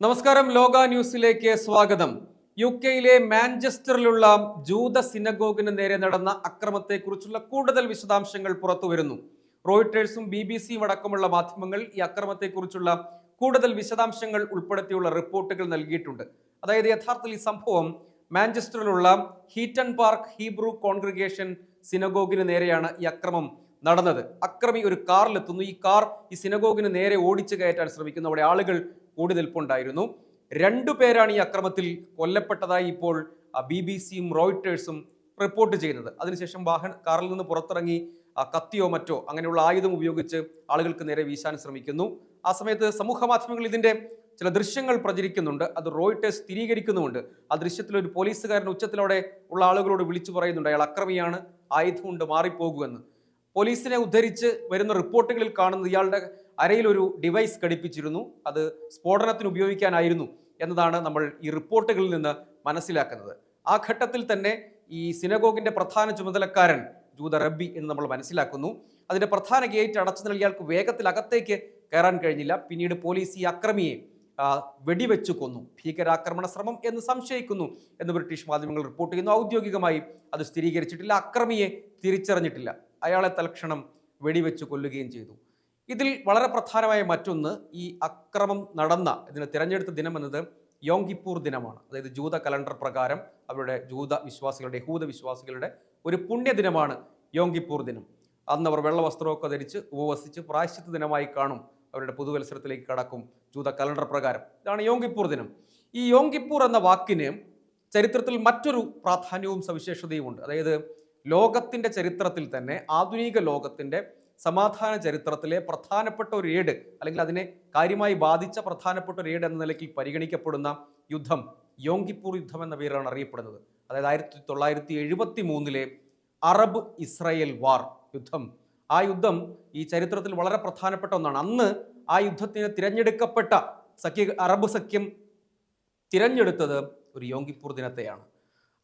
നമസ്കാരം. ലോക ന്യൂസിലേക്ക് സ്വാഗതം. യു കെയിലെ മാഞ്ചസ്റ്ററിലുള്ള ജൂത സിനഗോഗിന് നേരെ നടന്ന അക്രമത്തെക്കുറിച്ചുള്ള കൂടുതൽ വിശദാംശങ്ങൾ പുറത്തുവരുന്നു റോയിട്ടേഴ്സും ബി ബി സിയും അടക്കമുള്ള മാധ്യമങ്ങൾ ഈ അക്രമത്തെക്കുറിച്ചുള്ള കൂടുതൽ വിശദാംശങ്ങൾ ഉൾപ്പെടുത്തിയുള്ള റിപ്പോർട്ടുകൾ നൽകിയിട്ടുണ്ട്. അതായത് യഥാർത്ഥത്തിൽ ഈ സംഭവം മാഞ്ചസ്റ്ററിലുള്ള ഹീറ്റൺ പാർക്ക് ഹീബ്രു കോൺഗ്രിഗേഷൻ സിനഗോഗിന് നേരെയാണ് ഈ അക്രമം നടന്നത്. അക്രമി ഒരു കാറിലെത്തുന്നു. ഈ കാർ ഈ സിനഗോഗിന് നേരെ ഓടിച്ചു കയറ്റാൻ ശ്രമിക്കുന്നു അവിടെ ആളുകൾ കൂടി നിൽപ്പുണ്ടായിരുന്നു രണ്ടു പേരാണ് ഈ അക്രമത്തിൽ കൊല്ലപ്പെട്ടതായി ഇപ്പോൾ ബി ബി സിയും റോയിട്ടേഴ്സും റിപ്പോർട്ട് ചെയ്യുന്നത്. അതിനുശേഷം വാഹന കാറിൽ നിന്ന് പുറത്തിറങ്ങി കത്തിയോ മറ്റോ അങ്ങനെയുള്ള ആയുധം ഉപയോഗിച്ച് ആളുകൾക്ക് നേരെ വീശാൻ ശ്രമിക്കുന്നു. ആ സമയത്ത് സമൂഹ മാധ്യമങ്ങൾ ഇതിന്റെ ചില ദൃശ്യങ്ങൾ പ്രചരിക്കുന്നുണ്ട്. അത് റോയിട്ടേഴ്സ് സ്ഥിരീകരിക്കുന്നുമുണ്ട്. ആ ദൃശ്യത്തിൽ ഒരു പോലീസുകാരൻ ഉച്ചത്തിലൂടെ ഉള്ള ആളുകളോട് വിളിച്ചു പറയുന്നുണ്ട്. അയാൾ അക്രമിയാണ്. ആയുധം കൊണ്ട് മാറിപ്പോകുമെന്ന്. പോലീസിനെ ഉദ്ധരിച്ച് വരുന്ന റിപ്പോർട്ടുകളിൽ കാണുന്നത് ഇയാളുടെ അരയിൽ ഒരു ഡിവൈസ് ഘടിപ്പിച്ചിരുന്നു. അത് സ്ഫോടനത്തിന് ഉപയോഗിക്കാനായിരുന്നു എന്നതാണ് നമ്മൾ ഈ റിപ്പോർട്ടുകളിൽ നിന്ന് മനസ്സിലാക്കുന്നത്. ആ ഘട്ടത്തിൽ തന്നെ ഈ സിനഗോഗിന്റെ പ്രധാന ചുമതലക്കാരൻ ജൂത റബ്ബി എന്ന് നമ്മൾ മനസ്സിലാക്കുന്നു. അതിന്റെ പ്രധാന ഗേറ്റ് അടച്ചതിനാൽ ഇയാൾക്ക് വേഗത്തിൽ അകത്തേക്ക് കയറാൻ കഴിഞ്ഞില്ല. പിന്നീട് പോലീസ് ഈ അക്രമിയെ വെടിവെച്ചു കൊന്നു. ഭീകരാക്രമണ ശ്രമം എന്ന് സംശയിക്കുന്നു എന്ന് ബ്രിട്ടീഷ് മാധ്യമങ്ങൾ റിപ്പോർട്ട് ചെയ്യുന്നു. ഔദ്യോഗികമായി അത് സ്ഥിരീകരിച്ചിട്ടില്ല. അക്രമിയെ തിരിച്ചറിഞ്ഞിട്ടില്ല. അയാളെ തൽക്ഷണം വെടിവെച്ച് കൊല്ലുകയും ചെയ്തു. ഇതിൽ വളരെ പ്രധാനമായ മറ്റൊന്ന് ഈ അക്രമം നടന്ന ഇതിന് തിരഞ്ഞെടുത്ത ദിനം എന്നത് യോങ്കിപ്പൂർ ദിനമാണ്. അതായത് ജൂത കലണ്ടർ പ്രകാരം അവരുടെ ജൂത വിശ്വാസികളുടെ യഹൂദ വിശ്വാസികളുടെ ഒരു പുണ്യദിനമാണ് യോങ്കിപ്പൂർ ദിനം. അന്ന് അവർ വെള്ള വസ്ത്രമൊക്കെ ധരിച്ച് ഉപവസിച്ച് പ്രായശ്ചിത്ത ദിനമായി കാണും. അവരുടെ പുതുവത്സരത്തിലേക്ക് കടക്കും ജൂത കലണ്ടർ പ്രകാരം. ഇതാണ് യോങ്കിപ്പൂർ ദിനം. ഈ യോങ്കിപ്പൂർ എന്ന വാക്കിന് ചരിത്രത്തിൽ മറ്റൊരു പ്രാധാന്യവും സവിശേഷതയും ഉണ്ട്. അതായത് ലോകത്തിന്റെ ചരിത്രത്തിൽ തന്നെ ആധുനിക ലോകത്തിന്റെ സമാധാന ചരിത്രത്തിലെ പ്രധാനപ്പെട്ട ഒരു ഏട് അല്ലെങ്കിൽ അതിനെ കാര്യമായി ബാധിച്ച പ്രധാനപ്പെട്ട ഒരു ഏട് എന്ന നിലയ്ക്ക് പരിഗണിക്കപ്പെടുന്ന യുദ്ധം യോങ്കിപ്പൂർ യുദ്ധം എന്ന പേരാണ് അറിയപ്പെടുന്നത്. അതായത് ആയിരത്തി തൊള്ളായിരത്തി എഴുപത്തി മൂന്നിലെ അറബ് ഇസ്രായേൽ വാർ യുദ്ധം. ആ യുദ്ധം ഈ ചരിത്രത്തിൽ വളരെ പ്രധാനപ്പെട്ട ഒന്നാണ്. അന്ന് ആ യുദ്ധത്തിന് തിരഞ്ഞെടുക്കപ്പെട്ട സഖ്യ അറബ് സഖ്യം തിരഞ്ഞെടുത്തത് ഒരു യോങ്കിപ്പൂർ ദിനത്തെയാണ്.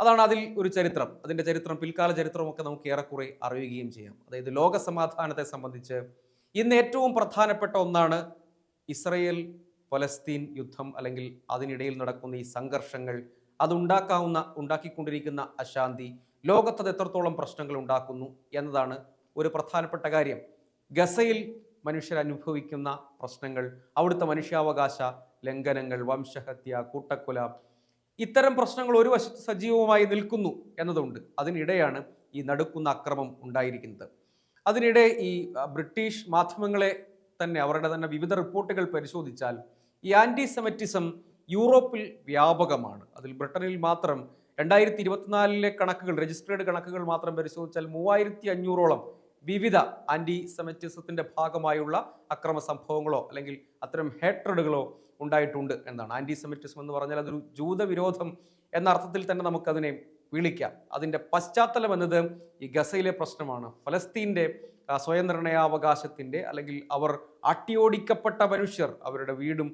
അതാണ് അതിൽ ഒരു ചരിത്രം. അതിന്റെ ചരിത്രം പിൽക്കാല ചരിത്രമൊക്കെ നമുക്ക് ഏറെക്കുറെ അറിയുകയും ചെയ്യാം. അതായത് ലോക സമാധാനത്തെ സംബന്ധിച്ച് ഇന്ന് ഏറ്റവും പ്രധാനപ്പെട്ട ഒന്നാണ് ഇസ്രയേൽ പലസ്തീൻ യുദ്ധം അല്ലെങ്കിൽ അതിനിടയിൽ നടക്കുന്ന ഈ സംഘർഷങ്ങൾ അതുണ്ടാക്കാവുന്ന ഉണ്ടാക്കിക്കൊണ്ടിരിക്കുന്ന അശാന്തി ലോകത്തത് എത്രത്തോളം പ്രശ്നങ്ങൾ ഉണ്ടാക്കുന്നു എന്നതാണ് ഒരു പ്രധാനപ്പെട്ട കാര്യം. ഗസയിൽ മനുഷ്യർ അനുഭവിക്കുന്ന പ്രശ്നങ്ങൾ അവിടുത്തെ മനുഷ്യാവകാശ ലംഘനങ്ങൾ വംശഹത്യ കൂട്ടക്കൊല ഇത്തരം പ്രശ്നങ്ങൾ ഒരു വശത്ത് സജീവമായി നിൽക്കുന്നു എന്നതുണ്ട്. അതിനിടെയാണ് ഈ നടുക്കുന്ന അക്രമം ഉണ്ടായിരിക്കുന്നത്. അതിനിടെ ഈ ബ്രിട്ടീഷ് മാധ്യമങ്ങളെ തന്നെ അവരുടെ തന്നെ വിവിധ റിപ്പോർട്ടുകൾ പരിശോധിച്ചാൽ ഈ ആന്റി സെമറ്റിസം യൂറോപ്പിൽ വ്യാപകമാണ്. അതിൽ ബ്രിട്ടനിൽ മാത്രം രണ്ടായിരത്തി ഇരുപത്തിനാലിലെ കണക്കുകൾ രജിസ്ട്രേഡ് കണക്കുകൾ മാത്രം പരിശോധിച്ചാൽ മൂവായിരത്തി അഞ്ഞൂറോളം വിവിധ ആന്റി സെമറ്റിസത്തിന്റെ ഭാഗമായുള്ള അക്രമ സംഭവങ്ങളോ അല്ലെങ്കിൽ അത്തരം ഹേട്രഡുകളോ ഉണ്ടായിട്ടുണ്ട് എന്നാണ്. ആന്റി സെമിറ്റിസം എന്ന് പറഞ്ഞാൽ അതൊരു ജൂതവിരോധം എന്ന അർത്ഥത്തിൽ തന്നെ നമുക്കതിനെ വിളിക്കാം. അതിന്റെ പശ്ചാത്തലം എന്നത് ഈ ഗസയിലെ പ്രശ്നമാണ്. ഫലസ്തീന്റെ സ്വയംനിർണയാവകാശത്തിന്റെ സ്വയം നിർണയാവകാശത്തിന്റെ അല്ലെങ്കിൽ അവർ അട്ടിയോടിക്കപ്പെട്ട മനുഷ്യർ അവരുടെ വീടും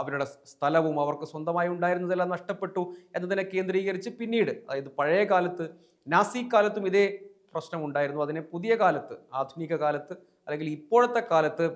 അവരുടെ സ്ഥലവും അവർക്ക് സ്വന്തമായി ഉണ്ടായിരുന്നതെല്ലാം നഷ്ടപ്പെട്ടു എന്നതിനെ കേന്ദ്രീകരിച്ച് പിന്നീട് അതായത് പഴയ കാലത്ത് നാസി കാലത്തും ഇതേ പ്രശ്നം ഉണ്ടായിരുന്നു. അതിനെ പുതിയ കാലത്ത് ആധുനിക കാലത്ത് അല്ലെങ്കിൽ ഇപ്പോഴത്തെ കാലത്ത്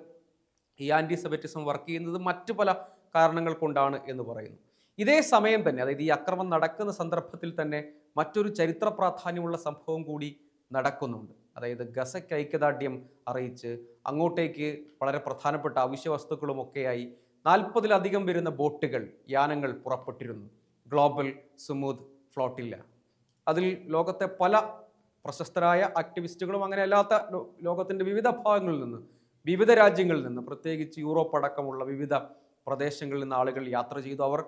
ഈ ആന്റി സെബറ്റിസം വർക്ക് ചെയ്യുന്നത് മറ്റു പല കാരണങ്ങൾ കൊണ്ടാണ് എന്ന് പറയുന്നു. ഇതേ സമയം തന്നെ അതായത് ഈ അക്രമം നടക്കുന്ന സന്ദർഭത്തിൽ തന്നെ മറ്റൊരു ചരിത്ര പ്രാധാന്യമുള്ള സംഭവം കൂടി നടക്കുന്നുണ്ട്. അതായത് ഗസയ്ക്ക് ഐക്യദാർഢ്യം അറിയിച്ച് അങ്ങോട്ടേക്ക് വളരെ പ്രധാനപ്പെട്ട അവശ്യ വസ്തുക്കളുമൊക്കെയായി നാൽപ്പതിലധികം വരുന്ന ബോട്ടുകൾ യാനങ്ങൾ പുറപ്പെട്ടിരുന്നു. Global Sumud Flotilla. അതിൽ ലോകത്തെ പല പ്രശസ്തരായ ആക്ടിവിസ്റ്റുകളും അങ്ങനെ അല്ലാത്ത ലോകത്തിന്റെ വിവിധ ഭാഗങ്ങളിൽ നിന്ന് വിവിധ രാജ്യങ്ങളിൽ നിന്ന് പ്രത്യേകിച്ച് യൂറോപ്പ് അടക്കമുള്ള വിവിധ പ്രദേശങ്ങളിൽ നിന്ന് ആളുകൾ യാത്ര ചെയ്തു. അവർ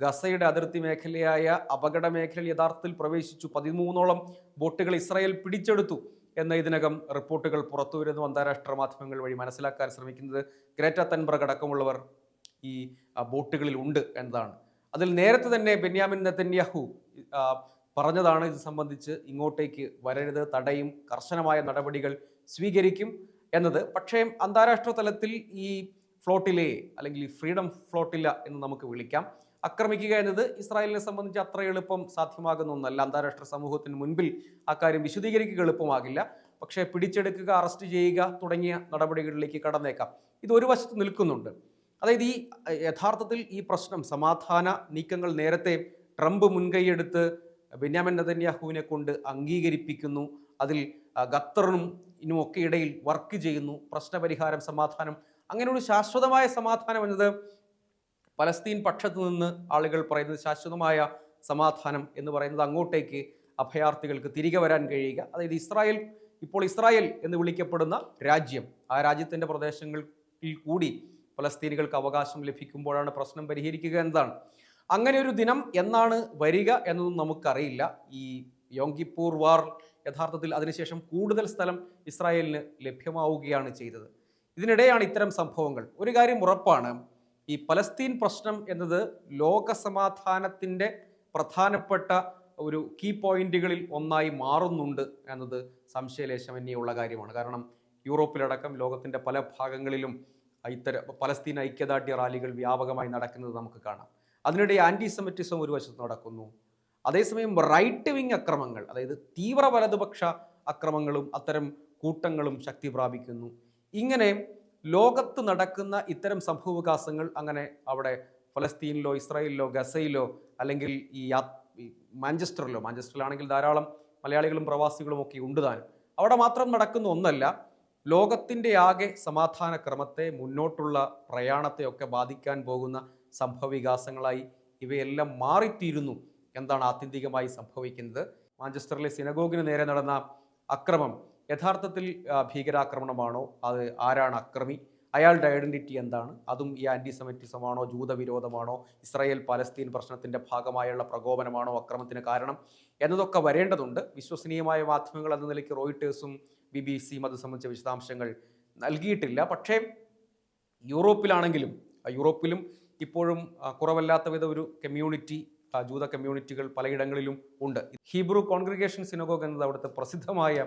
ഗസയുടെ അതിർത്തി മേഖലയായ അപകട മേഖലയിൽ യഥാർത്ഥത്തിൽ പ്രവേശിച്ചു. പതിമൂന്നോളം ബോട്ടുകൾ ഇസ്രായേൽ പിടിച്ചെടുത്തു എന്ന ഇതിനകം റിപ്പോർട്ടുകൾ പുറത്തു വരുന്നു അന്താരാഷ്ട്ര മാധ്യമങ്ങൾ വഴി മനസ്സിലാക്കാൻ ശ്രമിക്കുന്നത് ഗ്രേറ്റ തൻബർഗ് അടക്കമുള്ളവർ ഈ ബോട്ടുകളിൽ ഉണ്ട് എന്നതാണ്. അതിൽ നേരത്തെ തന്നെ ബെന്യാമിൻ നെതന്യാഹു പറഞ്ഞതാണ് ഇത് സംബന്ധിച്ച് ഇങ്ങോട്ടേക്ക് വരരുത് തടയും കർശനമായ നടപടികൾ സ്വീകരിക്കും എന്നത്. പക്ഷേ അന്താരാഷ്ട്ര തലത്തിൽ ഈ ഫ്ലോട്ടിലെ അല്ലെങ്കിൽ ഈ ഫ്രീഡം ഫ്ലോട്ടില്ല എന്ന് നമുക്ക് വിളിക്കാം. ആക്രമിക്കുക എന്നത് ഇസ്രായേലിനെ സംബന്ധിച്ച് അത്ര എളുപ്പം സാധ്യമാകുന്ന ഒന്നല്ല. അന്താരാഷ്ട്ര സമൂഹത്തിന് മുൻപിൽ അക്കാര്യം കാര്യം വിശദീകരിക്കുക എളുപ്പമാകില്ല. പക്ഷേ പിടിച്ചെടുക്കുക അറസ്റ്റ് ചെയ്യുക തുടങ്ങിയ നടപടികളിലേക്ക് കടന്നേക്കാം. ഇത് ഒരു വശത്ത് നിൽക്കുന്നുണ്ട്. അതായത് ഈ യഥാർത്ഥത്തിൽ ഈ പ്രശ്നം സമാധാന നീക്കങ്ങൾ നേരത്തെ ട്രംപ് മുൻകൈയെടുത്ത് ബെന്യാമിൻ നദന്യാഹുവിനെ കൊണ്ട് അംഗീകരിപ്പിക്കുന്നു. അതിൽ ഖത്തറിനും ഇനുമൊക്കെ ഇടയിൽ വർക്ക് ചെയ്യുന്നു. പ്രശ്നപരിഹാരം സമാധാനം അങ്ങനെ ഒരു ശാശ്വതമായ സമാധാനം എന്നത് പലസ്തീൻ പക്ഷത്തു നിന്ന് ആളുകൾ പറയുന്നത് ശാശ്വതമായ സമാധാനം എന്ന് പറയുന്നത് അങ്ങോട്ടേക്ക് അഭയാർത്ഥികൾക്ക് തിരികെ വരാൻ കഴിയുക. അതായത് ഇസ്രായേൽ ഇപ്പോൾ ഇസ്രായേൽ എന്ന് വിളിക്കപ്പെടുന്ന രാജ്യം ആ രാജ്യത്തിന്റെ പ്രദേശങ്ങളിൽ കൂടി പലസ്തീനികൾക്ക് അവകാശം ലഭിക്കുമ്പോഴാണ് പ്രശ്നം പരിഹരിക്കുക എന്നതാണ്. അങ്ങനെ ഒരു ദിനം എന്നാണ് വരിക എന്നൊന്നും നമുക്കറിയില്ല. ഈ യോങ്കിപ്പൂർ വാർ യഥാർത്ഥത്തിൽ അതിനുശേഷം കൂടുതൽ സ്ഥലം ഇസ്രായേലിന് ലഭ്യമാവുകയാണ് ചെയ്തത്. ഇതിനിടെയാണ് ഇത്തരം സംഭവങ്ങൾ. ഒരു കാര്യം ഉറപ്പാണ്. ഈ പലസ്തീൻ പ്രശ്നം എന്നത് ലോകസമാധാനത്തിന്റെ പ്രധാനപ്പെട്ട ഒരു കീ പോയിന്റുകളിൽ ഒന്നായി മാറുന്നുണ്ട് എന്നത് സംശയലേശമന്യുള്ള കാര്യമാണ്. കാരണം യൂറോപ്പിലടക്കം ലോകത്തിന്റെ പല ഭാഗങ്ങളിലും ഇത്തരം പലസ്തീൻ ഐക്യദാർഢ്യ റാലികൾ വ്യാപകമായി നടക്കുന്നത് നമുക്ക് കാണാം. അതിനിടെ ആന്റിസെമിറ്റിസം ഒരു വശത്ത് നടക്കുന്നു. അതേസമയം റൈറ്റ് വിങ് അക്രമങ്ങൾ അതായത് തീവ്ര വലതുപക്ഷ അക്രമങ്ങളും അത്തരം കൂട്ടങ്ങളും ശക്തി പ്രാപിക്കുന്നു. ഇങ്ങനെ ലോകത്ത് നടക്കുന്ന ഇത്തരം സംഭവവികാസങ്ങൾ അങ്ങനെ അവിടെ ഫലസ്തീനിലോ ഇസ്രായേലിലോ ഗസയിലോ അല്ലെങ്കിൽ ഈ മാഞ്ചസ്റ്ററിലോ മാഞ്ചസ്റ്ററിലാണെങ്കിൽ ധാരാളം മലയാളികളും പ്രവാസികളും ഒക്കെ ഉണ്ട് താൻ അവിടെ മാത്രം നടക്കുന്ന ഒന്നല്ല ലോകത്തിന്റെ ആകെ സമാധാന ക്രമത്തെ മുന്നോട്ടുള്ള പ്രയാണത്തെ ഒക്കെ ബാധിക്കാൻ പോകുന്ന സംഭവവികാസങ്ങളായി ഇവയെല്ലാം മാറിത്തീരുന്നു എന്താണ് ആത്യന്തികമായി സംഭവിക്കുന്നത്. മാഞ്ചസ്റ്ററിലെ സിനഗോഗിന് നേരെ നടന്ന അക്രമം യഥാർത്ഥത്തിൽ ഭീകരാക്രമണമാണോ? അത് ആരാണ് അക്രമി? അയാളുടെ ഐഡന്റിറ്റി എന്താണ്? അതും ഈ ആന്റിസെമിറ്റിസമാണോ? ജൂതവിരോധമാണോ? ഇസ്രായേൽ പലസ്തീൻ പ്രശ്നത്തിന്റെ ഭാഗമായുള്ള പ്രകോപനമാണോ അക്രമത്തിന് കാരണം? എന്നതൊക്കെ വരേണ്ടതുണ്ട്. വിശ്വസനീയമായ മാധ്യമങ്ങൾ എന്ന നിലയ്ക്ക് റോയിട്ടേഴ്സും ബി ബി സിയും അത് സംബന്ധിച്ച വിശദാംശങ്ങൾ നൽകിയിട്ടില്ല. പക്ഷേ യൂറോപ്പിലാണെങ്കിലും യൂറോപ്പിലും ഇപ്പോഴും കുറവല്ലാത്ത വിധ ഒരു കമ്മ്യൂണിറ്റി ജൂത കമ്മ്യൂണിറ്റികൾ പലയിടങ്ങളിലും ഉണ്ട്. ഹീബ്രു കോൺഗ്രിഗേഷൻ സിനഗോഗ് എന്നത് അവിടുത്തെ പ്രസിദ്ധമായ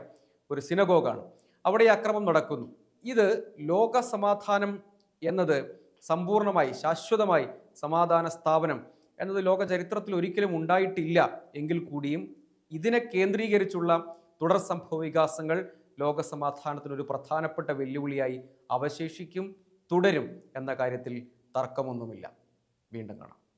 ഒരു സിനഗോഗാണ്. അവിടെ ഈ അക്രമം നടക്കുന്നു. ഇത് ലോക സമാധാനം എന്നത് സമ്പൂർണമായി ശാശ്വതമായി സമാധാന സ്ഥാപനം എന്നത് ലോക ചരിത്രത്തിൽ ഒരിക്കലും ഉണ്ടായിട്ടില്ല എങ്കിൽ കൂടിയും ഇതിനെ കേന്ദ്രീകരിച്ചുള്ള തുടർ സംഭവ വികാസങ്ങൾ ലോക സമാധാനത്തിനൊരു പ്രധാനപ്പെട്ട വെല്ലുവിളിയായി അവശേഷിക്കും തുടരും എന്ന കാര്യത്തിൽ തർക്കമൊന്നുമില്ല. വീണ്ടും കാണാം.